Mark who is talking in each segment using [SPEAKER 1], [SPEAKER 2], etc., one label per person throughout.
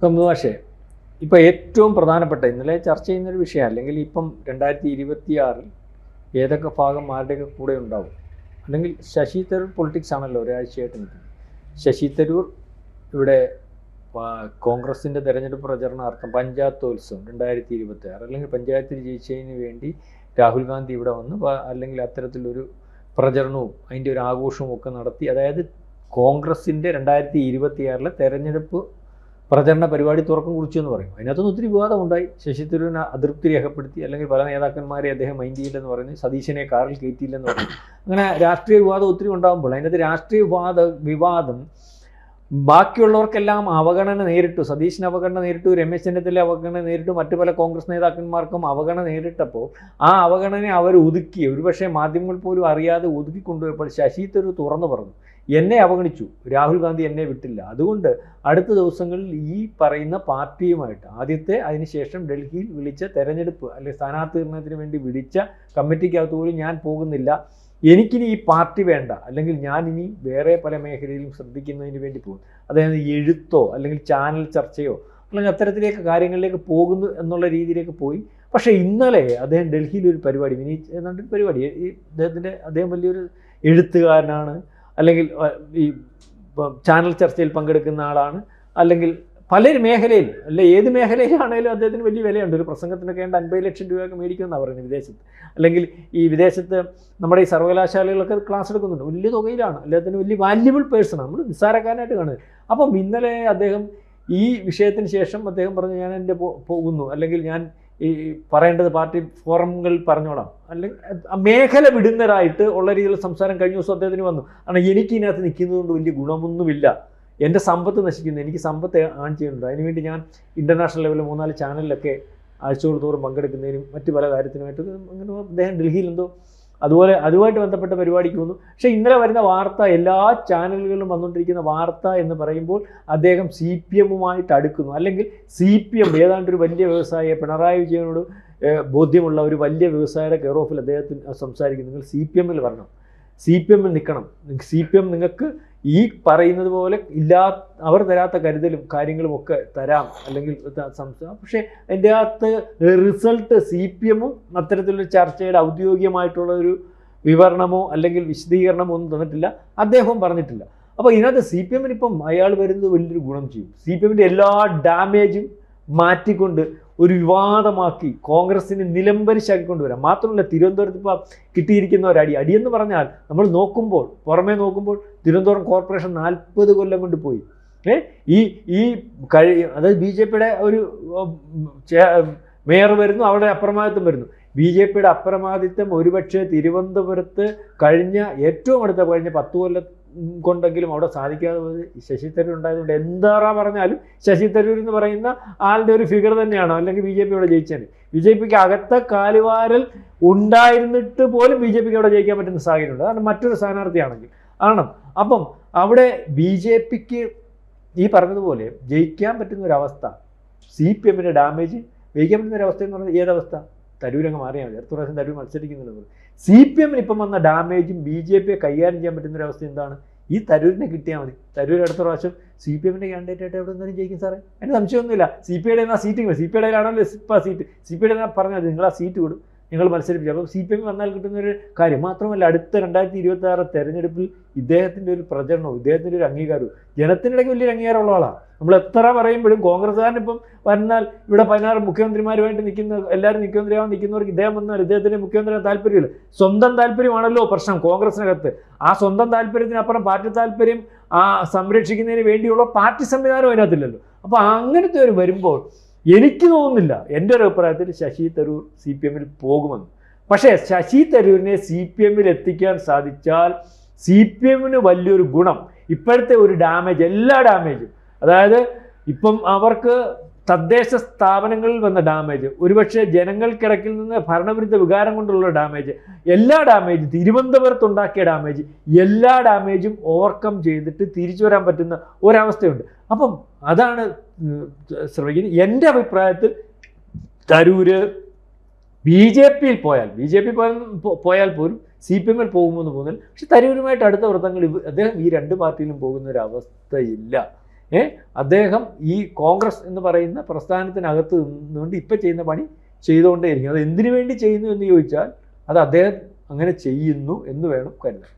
[SPEAKER 1] പക്ഷേ ഇപ്പോൾ ഏറ്റവും പ്രധാനപ്പെട്ട ഇന്നലെ ചർച്ച ചെയ്യുന്നൊരു വിഷയം അല്ലെങ്കിൽ ഇപ്പം രണ്ടായിരത്തി ഇരുപത്തി ആറിൽ ഏതൊക്കെ ഭാഗം ആരുടെയൊക്കെ കൂടെ ഉണ്ടാവും? അല്ലെങ്കിൽ ശശി തരൂർ പൊളിറ്റിക്സ് ആണല്ലോ ഒരാഴ്ചയായിട്ട് നിൽക്കുന്നത്. ശശി തരൂർ ഇവിടെ കോൺഗ്രസിന്റെ തെരഞ്ഞെടുപ്പ് പ്രചരണാർത്ഥം പഞ്ചായത്തോത്സവം രണ്ടായിരത്തി ഇരുപത്തി ആറ് അല്ലെങ്കിൽ പഞ്ചായത്തിൽ ജയിച്ചതിന് വേണ്ടി രാഹുൽ ഗാന്ധി ഇവിടെ വന്ന് അല്ലെങ്കിൽ അത്തരത്തിലൊരു പ്രചരണവും അതിന്റെ ഒരു ആഘോഷവും ഒക്കെ നടത്തി അതായത് കോൺഗ്രസിന്റെ രണ്ടായിരത്തി ഇരുപത്തി ആറിലെ തെരഞ്ഞെടുപ്പ് പ്രചരണ പരിപാടി തുറക്കം കുറിച്ചു എന്ന് പറയും. അതിനകത്തുനിന്ന് ഒത്തിരി വിവാദമുണ്ടായി ശശി തരൂരിനെ അതൃപ്തി രേഖപ്പെടുത്തി അല്ലെങ്കിൽ പല നേതാക്കന്മാരെ അദ്ദേഹം മൈൻഡ് ചെയ്യില്ലെന്ന് പറഞ്ഞ് സതീശനെ കാറിൽ കയറ്റിയില്ലെന്ന് പറഞ്ഞു. അങ്ങനെ രാഷ്ട്രീയ വിവാദം ഒത്തിരി ഉണ്ടാകുമ്പോൾ അതിനകത്ത് രാഷ്ട്രീയ വിവാദ വിവാദം ബാക്കിയുള്ളവർക്കെല്ലാം അവഗണന നേരിട്ടു. സതീശിന് അവഗണന നേരിട്ടു രമേശ് ചെന്നിത്തല അവഗണന നേരിട്ടു മറ്റു പല കോൺഗ്രസ് നേതാക്കന്മാർക്കും അവഗണന നേരിട്ടപ്പോൾ ആ അവഗണനെ അവർ ഒതുക്കി. ഒരുപക്ഷെ മാധ്യമങ്ങൾ പോലും അറിയാതെ ഒതുക്കി കൊണ്ടുപോയപ്പോൾ ശശി തരൂർ തുറന്നു പറഞ്ഞു. എന്നെ അവഗണിച്ചു. രാഹുൽ ഗാന്ധി എന്നെ വിട്ടില്ല. അതുകൊണ്ട് അടുത്ത ദിവസങ്ങളിൽ ഈ പറയുന്ന പാർട്ടിയുമായിട്ട് ആദ്യത്തെ അതിനുശേഷം ഡൽഹിയിൽ വിളിച്ച തെരഞ്ഞെടുപ്പ് അല്ലെങ്കിൽ സ്ഥാനാർത്ഥി വേണ്ടി വിളിച്ച കമ്മിറ്റിക്കകത്ത് പോലും ഞാൻ പോകുന്നില്ല. എനിക്കിനി ഈ പാർട്ടി വേണ്ട. അല്ലെങ്കിൽ ഞാൻ ഇനി വേറെ പല മേഖലയിലും ശ്രദ്ധിക്കുന്നതിന് വേണ്ടി പോകും. അതായത് എഴുത്തോ അല്ലെങ്കിൽ ചാനൽ ചർച്ചയോ അല്ലെങ്കിൽ അത്തരത്തിലേക്ക് കാര്യങ്ങളിലേക്ക് പോകുന്നു എന്നുള്ള രീതിയിലേക്ക് പോയി. പക്ഷേ ഇന്നലെ അദ്ദേഹം ഡൽഹിയിൽ ഒരു പരിപാടി മിനി എന്നൊരു പരിപാടി. ഈ അദ്ദേഹത്തിന്റെ അദ്ദേഹം വലിയൊരു എഴുത്തുകാരനാണ്. അല്ലെങ്കിൽ ഈ ചാനൽ ചർച്ചയിൽ പങ്കെടുക്കുന്ന ആളാണ്. അല്ലെങ്കിൽ പല മേഖലയിൽ അല്ലെ ഏത് മേഖലയിലാണേലും അദ്ദേഹത്തിന് വലിയ വിലയുണ്ട്. ഒരു പ്രസംഗത്തിനൊക്കെ വേണ്ട അൻപത് ലക്ഷം രൂപയൊക്കെ മേടിക്കുമെന്നാണ് പറയുന്നത് വിദേശത്ത്. അല്ലെങ്കിൽ ഈ വിദേശത്ത് നമ്മുടെ ഈ സർവകലാശാലകളൊക്കെ ക്ലാസ് എടുക്കുന്നുണ്ട്. വലിയ തുകയിലാണ്. അദ്ദേഹത്തിന് വലിയ വാല്യുബിൾ പേഴ്സണാണ് നമ്മൾ നിസ്സാരക്കാരനായിട്ട് കാണുന്നത്. അപ്പം ഇന്നലെ അദ്ദേഹം ഈ വിഷയത്തിന് ശേഷം അദ്ദേഹം പറഞ്ഞു ഞാൻ എന്റെ പോകുന്നു. അല്ലെങ്കിൽ ഞാൻ ഈ പറയേണ്ടത് പാർട്ടി ഫോറങ്ങൾ പറഞ്ഞോളാം. അല്ലെങ്കിൽ മേഖല വിടുന്നവരായിട്ട് ഉള്ള രീതിയിൽ സംസാരം കഴിഞ്ഞ ദിവസം അദ്ദേഹത്തിന് വന്നു. കാരണം എനിക്ക് ഇതിനകത്ത് നിൽക്കുന്നതുകൊണ്ട് വലിയ ഗുണമൊന്നുമില്ല. എന്റെ സമ്പത്ത് നശിക്കുന്നു. എനിക്ക് സമ്പത്ത് ആൺ ചെയ്യുന്നുണ്ട്. അതിനുവേണ്ടി ഞാൻ ഇന്റർനാഷണൽ ലെവലിൽ മൂന്നാൽ ചാനലിലൊക്കെ ആഴ്ചകൾ തോറും പങ്കെടുക്കുന്നതിനും മറ്റു പല കാര്യത്തിനുമായിട്ട് അങ്ങനെ അദ്ദേഹം ഡൽഹിയിൽ എന്തോ അതുപോലെ അതുമായിട്ട് ബന്ധപ്പെട്ട പരിപാടിക്ക് വന്നു പക്ഷേ ഇന്നലെ വരുന്ന വാർത്ത എല്ലാ ചാനലുകളിലും വന്നുകൊണ്ടിരിക്കുന്ന വാർത്ത എന്ന് പറയുമ്പോൾ അദ്ദേഹം സി പി എമ്മുമായിട്ട് അടുക്കുന്നു. അല്ലെങ്കിൽ സി പി എം ഏതാണ്ട് ഒരു വലിയ വ്യവസായിയെ പിണറായി വിജയനോട് ബോധ്യമുള്ള ഒരു വലിയ വ്യവസായിയുടെ കെയർ ഓഫിൽ അദ്ദേഹത്തിന് സംസാരിക്കുന്നു. നിങ്ങൾ സി പി എമ്മിൽ വരണം. സി പി എമ്മിൽ നിൽക്കണം. സി പി എം നിങ്ങൾക്ക് ഈ പറയുന്നത് പോലെ ഇല്ലാ അവർ തരാത്ത കരുതലും കാര്യങ്ങളും ഒക്കെ തരാം. അല്ലെങ്കിൽ സംശയം പക്ഷേ അതിന്റെ അകത്ത് റിസൾട്ട് സി പി എമ്മും അത്തരത്തിലൊരു ചർച്ചയുടെ ഔദ്യോഗികമായിട്ടുള്ള ഒരു വിവരണമോ അല്ലെങ്കിൽ വിശദീകരണമോ ഒന്നും തന്നിട്ടില്ല. അദ്ദേഹവും പറഞ്ഞിട്ടില്ല. അപ്പോൾ ഇതിനകത്ത് സി പി എമ്മിന് ഇപ്പം അയാൾ വരുന്നത് വലിയൊരു ഗുണം ചെയ്യും. സി പി എമ്മിന്റെ എല്ലാ ഡാമേജും മാറ്റിക്കൊണ്ട് ഒരു വിവാദമാക്കി കോൺഗ്രസിനെ നിലംപരിശാക്കി കൊണ്ടുവരാം. മാത്രമല്ല തിരുവനന്തപുരത്ത് ഇപ്പോൾ കിട്ടിയിരിക്കുന്ന ഒരു അടി അടിയെന്ന് പറഞ്ഞാൽ നമ്മൾ നോക്കുമ്പോൾ പുറമേ നോക്കുമ്പോൾ തിരുവനന്തപുരം കോർപ്പറേഷൻ നാൽപ്പത് കൊല്ലം കൊണ്ട് പോയി. ഏ? ഈ ഈ കഴി അതായത് ബി ജെ പിയുടെ ഒരു മേയർ വരുന്നു അവിടെ അപ്രമാദിത്വം വരുന്നു. ബി ജെ പിയുടെ അപ്രമാദിത്വം ഒരുപക്ഷെ തിരുവനന്തപുരത്ത് കഴിഞ്ഞ ഏറ്റവും അടുത്ത കഴിഞ്ഞ പത്ത് കൊല്ലം കൊണ്ടെങ്കിലും അവിടെ സാധിക്കാതെ പോയത് ശശി തരൂർ ഉണ്ടായതുകൊണ്ട് എന്താറാ പറഞ്ഞാലും ശശി തരൂർ എന്ന് പറയുന്ന ആളുടെ ഒരു ഫിഗർ തന്നെയാണ്? അല്ലെങ്കിൽ ബി ജെ പി അവിടെ ജയിച്ചത് ബി ജെ പിക്ക് അകത്ത കാലുവാരൽ ഉണ്ടായിരുന്നിട്ട് പോലും ബി ജെ പിക്ക് അവിടെ ജയിക്കാൻ പറ്റുന്ന സാഹചര്യമുണ്ട്. കാരണം മറ്റൊരു സ്ഥാനാർത്ഥിയാണെങ്കിൽ. ആണ്? അപ്പം അവിടെ ബി ജെ പിക്ക് ഈ പറഞ്ഞതുപോലെ ജയിക്കാൻ പറ്റുന്ന ഒരു അവസ്ഥ സി പി എമ്മിന്റെ ഡാമേജ് ജയിക്കാൻ പറ്റുന്ന ഒരു അവസ്ഥ എന്ന് പറഞ്ഞാൽ ഏതവസ്ഥ തരൂരങ്ങ് മാറിയാൽ മതി അടുത്ത പ്രാവശ്യം തരൂർ മത്സരിക്കുന്നുള്ളത് സി പി എമ്മിന് ഇപ്പം വന്ന ഡാമേജും ബി ജെ പിയെ കൈകാര്യം ചെയ്യാൻ പറ്റുന്ന ഒരു അവസ്ഥ എന്താണ്? ഈ തരൂരിനെ കിട്ടിയാൽ മതി. തരൂർ അടുത്ത പ്രാവശ്യം സി പി എമ്മിന്റെ കാൻഡിഡേറ്റ് ആയിട്ട് എവിടെ നിന്നും ജയിക്കും സാറേ. അതിന് സംശയമൊന്നുമില്ല. സി പി ഐയുടെ ആ സീറ്റ് സി പി ഐയുടെ ആണല്ലോ ഇപ്പം ആ സീറ്റ് സി പി ഐയുടെ പറഞ്ഞാൽ നിങ്ങൾ ആ സീറ്റ് വിടും. ഞങ്ങൾ മത്സരിപ്പിച്ചു. അപ്പോൾ സി പി എം വന്നാൽ കിട്ടുന്ന ഒരു കാര്യം മാത്രമല്ല അടുത്ത രണ്ടായിരത്തി ഇരുപത്തി ആറ് തെരഞ്ഞെടുപ്പിൽ ഇദ്ദേഹത്തിന്റെ ഒരു പ്രചരണവും ഇദ്ദേഹത്തിന്റെ ഒരു അംഗീകാരവും ജനത്തിനിടയ്ക്ക് വലിയൊരു അംഗീകാരമുള്ള ആളാണ്. നമ്മൾ എത്ര പറയുമ്പോഴും കോൺഗ്രസ്സുകാരനിപ്പം വന്നാൽ ഇവിടെ പതിനാറ് മുഖ്യമന്ത്രിമാരുമായിട്ട് നിൽക്കുന്ന എല്ലാവരും മുഖ്യമന്ത്രിയാവാൻ നിൽക്കുന്നവർക്ക് ഇദ്ദേഹം വന്നാൽ ഇദ്ദേഹത്തിന്റെ മുഖ്യമന്ത്രി താല്പര്യമില്ല. സ്വന്തം താല്പര്യമാണല്ലോ പ്രശ്നം കോൺഗ്രസിനകത്ത് ആ സ്വന്തം താല്പര്യത്തിനപ്പുറം പാർട്ടി താല്പര്യം ആ സംരക്ഷിക്കുന്നതിന് വേണ്ടിയുള്ള പാർട്ടി സംവിധാനം അതിനകത്തില്ലല്ലോ. അപ്പോൾ അങ്ങനത്തെ ഒരു വരുമ്പോൾ എനിക്ക് തോന്നുന്നില്ല. എന്റെ ഒരു അഭിപ്രായത്തിൽ ശശി തരൂർ സി പി എമ്മിൽ പോകുമെന്ന്. പക്ഷേ ശശി തരൂരിനെ സി പി എമ്മിൽ എത്തിക്കാൻ സാധിച്ചാൽ സി പി എമ്മിന് വലിയൊരു ഗുണം. ഇപ്പോഴത്തെ ഒരു ഡാമേജ് എല്ലാ ഡാമേജും അതായത് ഇപ്പം അവർക്ക് തദ്ദേശ സ്ഥാപനങ്ങളിൽ വന്ന ഡാമേജ് ഒരുപക്ഷെ ജനങ്ങൾക്കിടക്കിൽ നിന്ന് ഭരണവിരുദ്ധ വികാരം കൊണ്ടുള്ള ഡാമേജ് എല്ലാ ഡാമേജും തിരുവനന്തപുരത്ത് ഉണ്ടാക്കിയ ഡാമേജ് എല്ലാ ഡാമേജും ഓവർകം ചെയ്തിട്ട് തിരിച്ചു വരാൻ പറ്റുന്ന ഒരവസ്ഥയുണ്ട്. അപ്പം അതാണ് ശ്രമിക്കുന്നത്. എന്റെ അഭിപ്രായത്തിൽ തരൂര് ബി ജെ പിയിൽ പോയാൽ ബി ജെ പി പോയാൽ പോലും സി പി എമ്മിൽ പോകുമെന്ന് പോകുന്നില്ല പക്ഷെ തരൂരുമായിട്ട് അടുത്ത വൃത്തങ്ങൾ അദ്ദേഹം ഈ രണ്ട് പാർട്ടിയിലും പോകുന്ന ഒരു അവസ്ഥയില്ല ഏ? അദ്ദേഹം ഈ കോൺഗ്രസ് എന്ന് പറയുന്ന പ്രസ്ഥാനത്തിനകത്ത് നിന്നുകൊണ്ട് ഇപ്പം ചെയ്യുന്ന പണി ചെയ്തുകൊണ്ടേയിരിക്കും അത് എന്തിനു വേണ്ടി ചെയ്യുന്നു എന്ന് ചോദിച്ചാൽ അത് അദ്ദേഹം അങ്ങനെ ചെയ്യുന്നു എന്ന് വേണം കരുതാൻ.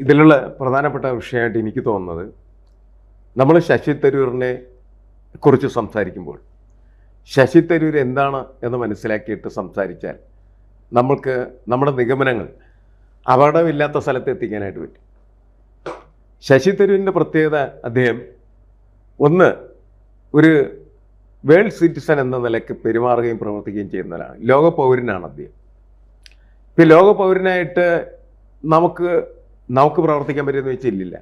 [SPEAKER 2] ഇതിലുള്ള പ്രധാനപ്പെട്ട വിഷയമായിട്ട് എനിക്ക് തോന്നുന്നത് നമ്മൾ ശശി തരൂരിനെ കുറിച്ച് സംസാരിക്കുമ്പോൾ ശശി തരൂർ എന്താണ് എന്ന് മനസ്സിലാക്കിയിട്ട് സംസാരിച്ചാൽ നമ്മൾക്ക് നമ്മുടെ നിഗമനങ്ങൾ അപകടമില്ലാത്ത സ്ഥലത്ത് എത്തിക്കാനായിട്ട് പറ്റും. ശശി തരൂരിന്റെ പ്രത്യേകത അദ്ദേഹം ഒന്ന് ഒരു വേൾഡ് സിറ്റിസൺ എന്ന നിലയ്ക്ക് പെരുമാറുകയും പ്രവർത്തിക്കുകയും ചെയ്യുന്നവരാണ്. ലോക പൗരനാണ് അദ്ദേഹം. ഇപ്പം ലോക പൗരനായിട്ട് നമുക്ക് നമുക്ക് പ്രവർത്തിക്കാൻ പറ്റുമെന്ന് വെച്ചാൽ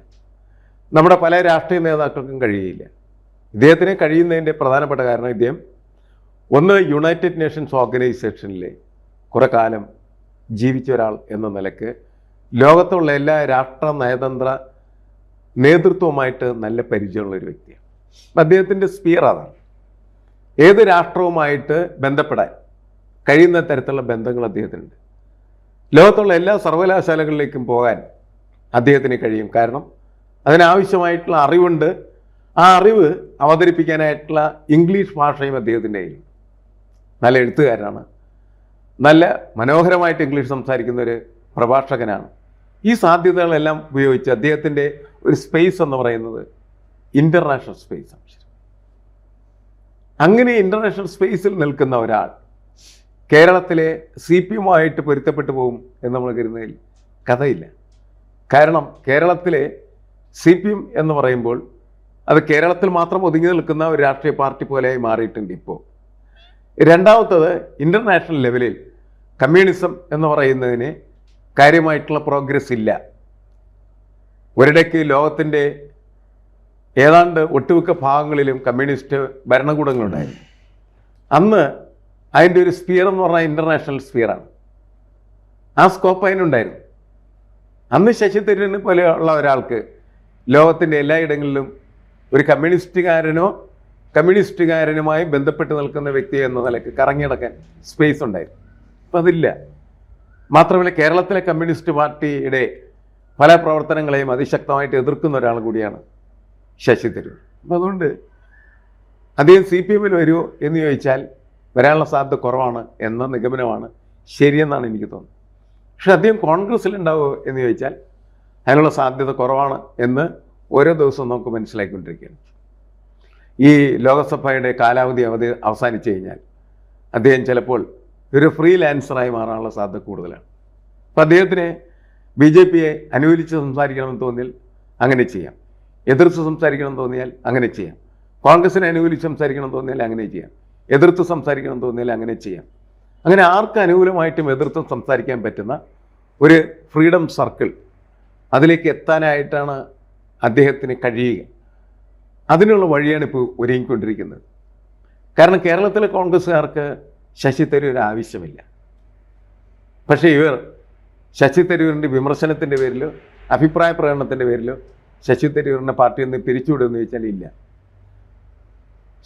[SPEAKER 2] നമ്മുടെ പല രാഷ്ട്രീയ നേതാക്കൾക്കും കഴിയില്ല ഇദ്ദേഹത്തിന് കഴിയുന്നതിന്റെ പ്രധാനപ്പെട്ട കാരണം ഇദ്ദേഹം ഒന്ന് യുണൈറ്റഡ് നേഷൻസ് ഓർഗനൈസേഷനിലെ കുറേ കാലം ജീവിച്ച ഒരാൾ എന്ന നിലയ്ക്ക് ലോകത്തുള്ള എല്ലാ രാഷ്ട്ര നയതന്ത്ര നേതൃത്വവുമായിട്ട് നല്ല പരിചയമുള്ള ഒരു വ്യക്തിയാണ്. അദ്ദേഹത്തിന്റെ സ്പിയർ അതാണ്. ഏത് രാഷ്ട്രവുമായിട്ട് ബന്ധപ്പെടാൻ കഴിയുന്ന തരത്തിലുള്ള ബന്ധങ്ങൾ അദ്ദേഹത്തിനുണ്ട്. ലോകത്തുള്ള എല്ലാ സർവകലാശാലകളിലേക്കും പോകാൻ അദ്ദേഹത്തിന് കഴിയും. കാരണം അതിനാവശ്യമായിട്ടുള്ള അറിവുണ്ട്. ആ അറിവ് അവതരിപ്പിക്കാനായിട്ടുള്ള ഇംഗ്ലീഷ് ഭാഷയും അദ്ദേഹത്തിന്റെ നല്ല എഴുത്തുകാരനാണ്. നല്ല മനോഹരമായിട്ട് ഇംഗ്ലീഷ് സംസാരിക്കുന്ന ഒരു പ്രഭാഷകനാണ്. ഈ സാധ്യതകളെല്ലാം ഉപയോഗിച്ച് അദ്ദേഹത്തിന്റെ ഒരു സ്പേസ് എന്ന് പറയുന്നത് ഇന്റർനാഷണൽ സ്പേസ് ആണ് അങ്ങനെ ഇന്റർനാഷണൽ സ്പേസിൽ നിൽക്കുന്ന ഒരാൾ കേരളത്തിലെ സി പി എമ്മുമായിട്ട് പൊരുത്തപ്പെട്ടു പോകും എന്ന് നമ്മൾ കരുതുന്നതിൽ കഥയില്ല. കാരണം കേരളത്തിലെ സി പി എം എന്ന് പറയുമ്പോൾ അത് കേരളത്തിൽ മാത്രം ഒതുങ്ങി നിൽക്കുന്ന ഒരു രാഷ്ട്രീയ പാർട്ടി പോലെയായി മാറിയിട്ടുണ്ട് ഇപ്പോൾ. രണ്ടാമത്തത് ഇന്റർനാഷണൽ ലെവലിൽ കമ്മ്യൂണിസം എന്ന് പറയുന്നതിന് കാര്യമായിട്ടുള്ള പ്രോഗ്രസ് ഇല്ല. ഒരിടയ്ക്ക് ലോകത്തിന്റെ ഏതാണ്ട് ഒട്ടുമിക്ക ഭാഗങ്ങളിലും കമ്മ്യൂണിസ്റ്റ് ഭരണകൂടങ്ങളുണ്ടായിരുന്നു അന്ന് അതിന്റെ ഒരു സ്പിയർ എന്ന് പറഞ്ഞാൽ ഇന്റർനാഷണൽ സ്പിയറാണ് ആ സ്കോപ്പ് അതിനുണ്ടായിരുന്നു. അന്ന് ശശി തരൂരിനെ പോലെയുള്ള ഒരാൾക്ക് ലോകത്തിന്റെ എല്ലായിടങ്ങളിലും ഒരു കമ്മ്യൂണിസ്റ്റുകാരനോ കമ്മ്യൂണിസ്റ്റുകാരനുമായി ബന്ധപ്പെട്ട് നിൽക്കുന്ന വ്യക്തി എന്ന നിലയ്ക്ക് കറങ്ങിടക്കാൻ സ്പേസ് ഉണ്ടായിരുന്നു. അപ്പം അതില്ല. മാത്രമല്ല കേരളത്തിലെ കമ്മ്യൂണിസ്റ്റ് പാർട്ടിയുടെ പല പ്രവർത്തനങ്ങളെയും അതിശക്തമായിട്ട് എതിർക്കുന്ന ഒരാൾ കൂടിയാണ് ശശി തരൂർ. അപ്പം അതുകൊണ്ട് അദ്ദേഹം സി പി എമ്മിൽ വരുമോ എന്ന് ചോദിച്ചാൽ വരാനുള്ള സാധ്യത കുറവാണ് എന്ന നിഗമനമാണ് ശരിയെന്നാണ് എനിക്ക് തോന്നുന്നത്. പക്ഷെ അദ്ദേഹം കോൺഗ്രസ്സിലുണ്ടാവുമോ എന്ന് ചോദിച്ചാൽ അതിനുള്ള സാധ്യത കുറവാണ് എന്ന് ഓരോ ദിവസവും നമുക്ക് മനസ്സിലാക്കിക്കൊണ്ടിരിക്കുകയാണ്. ഈ ലോകസഭയുടെ കാലാവധി അവധി അവസാനിച്ചു കഴിഞ്ഞാൽ അദ്ദേഹം ചിലപ്പോൾ ഒരു ഫ്രീ ലാൻസറായി മാറാനുള്ള സാധ്യത കൂടുതലാണ്. അപ്പം അദ്ദേഹത്തിന് ബി ജെ പിയെ അനുകൂലിച്ച് സംസാരിക്കണമെന്ന് തോന്നിയാൽ അങ്ങനെ ചെയ്യാം. എതിർത്ത് സംസാരിക്കണമെന്ന് തോന്നിയാൽ അങ്ങനെ ചെയ്യാം. കോൺഗ്രസിനെ അനുകൂലിച്ച് സംസാരിക്കണമെന്ന് തോന്നിയാൽ അങ്ങനെ ചെയ്യാം. എതിർത്ത് സംസാരിക്കണമെന്ന് തോന്നിയാൽ അങ്ങനെ ചെയ്യാം. അങ്ങനെ ആർക്ക് അനുകൂലമായിട്ടും എതിർത്തും സംസാരിക്കാൻ പറ്റുന്ന ഒരു ഫ്രീഡം സർക്കിൾ അതിലേക്ക് എത്താനായിട്ടാണ് അദ്ദേഹത്തിന് കഴിയുക. അതിനുള്ള വഴിയാണ് ഇപ്പോൾ ഒരുങ്ങിക്കൊണ്ടിരിക്കുന്നത്. കാരണം കേരളത്തിലെ കോൺഗ്രസ്സുകാർക്ക് ശശി തരൂർ ആവശ്യമില്ല. പക്ഷേ ഇവർ ശശി തരൂരിന്റെ വിമർശനത്തിന്റെ പേരിലോ അഭിപ്രായ പ്രകടനത്തിന്റെ പേരിലോ ശശി തരൂരിനെ പാർട്ടിയിൽ നിന്ന് പിരിച്ചുവിടുമെന്ന് ചോദിച്ചാൽ ഇല്ല.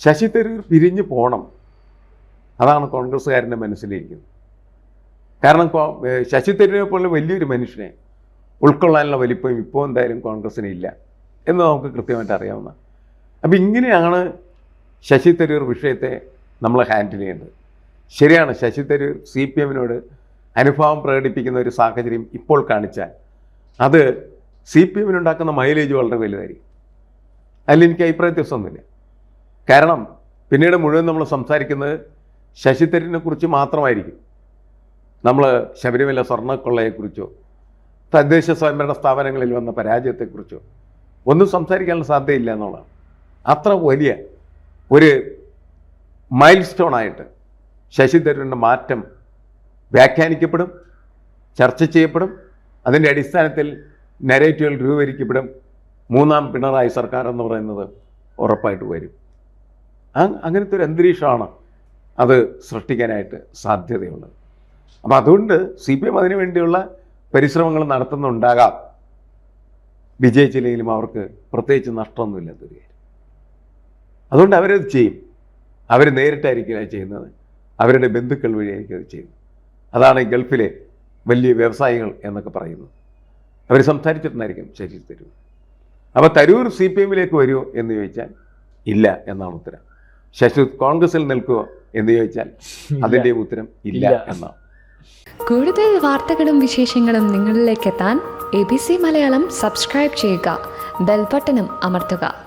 [SPEAKER 2] ശശി തരൂർ പിരിഞ്ഞു പോകണം അതാണ് കോൺഗ്രസ്സുകാരന്റെ മനസ്സിലിരിക്കുന്നത്. കാരണം ശശി തരൂരിനെ പോലെ വലിയൊരു മനുഷ്യനെ ഉൾക്കൊള്ളാനുള്ള വലിപ്പം ഇപ്പോൾ എന്തായാലും കോൺഗ്രസ്സിന് ഇല്ല എന്ന് നമുക്ക് കൃത്യമായിട്ട് അറിയാവുന്ന. അപ്പം ഇങ്ങനെയാണ് ശശി തരൂർ വിഷയത്തെ നമ്മൾ ഹാൻഡിൽ ചെയ്യേണ്ടത്. ശരിയാണ് ശശി തരൂർ സി പി എമ്മിനോട് അനുഭാവം പ്രകടിപ്പിക്കുന്ന ഒരു സാഹചര്യം ഇപ്പോൾ കാണിച്ചാൽ അത് സി പി എമ്മിനുണ്ടാക്കുന്ന മൈലേജ് വളരെ വലുതായിരിക്കും. അതിൽ എനിക്ക് അഭിപ്രായ കാരണം പിന്നീട് മുഴുവൻ നമ്മൾ സംസാരിക്കുന്നത് ശശി തരൂരിനെ കുറിച്ച് മാത്രമായിരിക്കും. നമ്മൾ ശബരിമല സ്വർണക്കൊള്ളയെക്കുറിച്ചോ തദ്ദേശ സ്വയംഭരണ സ്ഥാപനങ്ങളിൽ വന്ന പരാജയത്തെക്കുറിച്ചോ ഒന്നും സംസാരിക്കാനുള്ള സാധ്യതയില്ല എന്നുള്ളതാണ്. അത്ര വലിയ ഒരു മൈൽ സ്റ്റോണായിട്ട് ശശി തരൂരിന്റെ മാറ്റം വ്യാഖ്യാനിക്കപ്പെടും ചർച്ച ചെയ്യപ്പെടും അതിന്റെ അടിസ്ഥാനത്തിൽ നരേറ്റീവുകൾ രൂപീകരിക്കപ്പെടും. മൂന്നാം പിണറായി സർക്കാർ എന്ന് പറയുന്നത് ഉറപ്പായിട്ട് വരും. അങ്ങനത്തെ ഒരു അന്തരീക്ഷമാണ് അത് സൃഷ്ടിക്കാനായിട്ട് സാധ്യതയുള്ളത്. അപ്പോൾ അതുകൊണ്ട് സി പി എം അതിനു വേണ്ടിയുള്ള പരിശ്രമങ്ങൾ നടത്തുന്നുണ്ടാകാം. വിജയിച്ചില്ലെങ്കിലും അവർക്ക് പ്രത്യേകിച്ച് നഷ്ടമൊന്നുമില്ല കാര്യം. അതുകൊണ്ട് അവരത് ചെയ്യും. അവർ നേരിട്ടായിരിക്കില്ല ചെയ്യുന്നത്. അവരുടെ ബന്ധുക്കൾ വഴിയായിരിക്കും അത് ചെയ്യുന്നത്. അതാണ് ഈ ഗൾഫിലെ വലിയ വ്യവസായികൾ എന്നൊക്കെ പറയുന്നത്. അവർ സംസാരിച്ചിട്ടുണ്ടായിരിക്കും ശശി തരൂർ. അപ്പോൾ തരൂർ സി പി എമ്മിലേക്ക് വരുമോ എന്ന് ചോദിച്ചാൽ ഇല്ല എന്നാണ് ഉത്തരം. ശശി കോൺഗ്രസിൽ നിൽക്കുമോ എന്ന് ചോദിച്ചാൽ അതിന്റെ ഉത്തരം ഇല്ല
[SPEAKER 1] ഇല്ല.
[SPEAKER 2] എന്നാണ്.
[SPEAKER 3] കൂടുതൽ വാർത്തകളും വിശേഷങ്ങളും നിങ്ങളിലേക്ക് എത്താൻ A B C Malayalam subscribe ചെയ്യുക ബെൽബട്ടനും അമർത്തുക.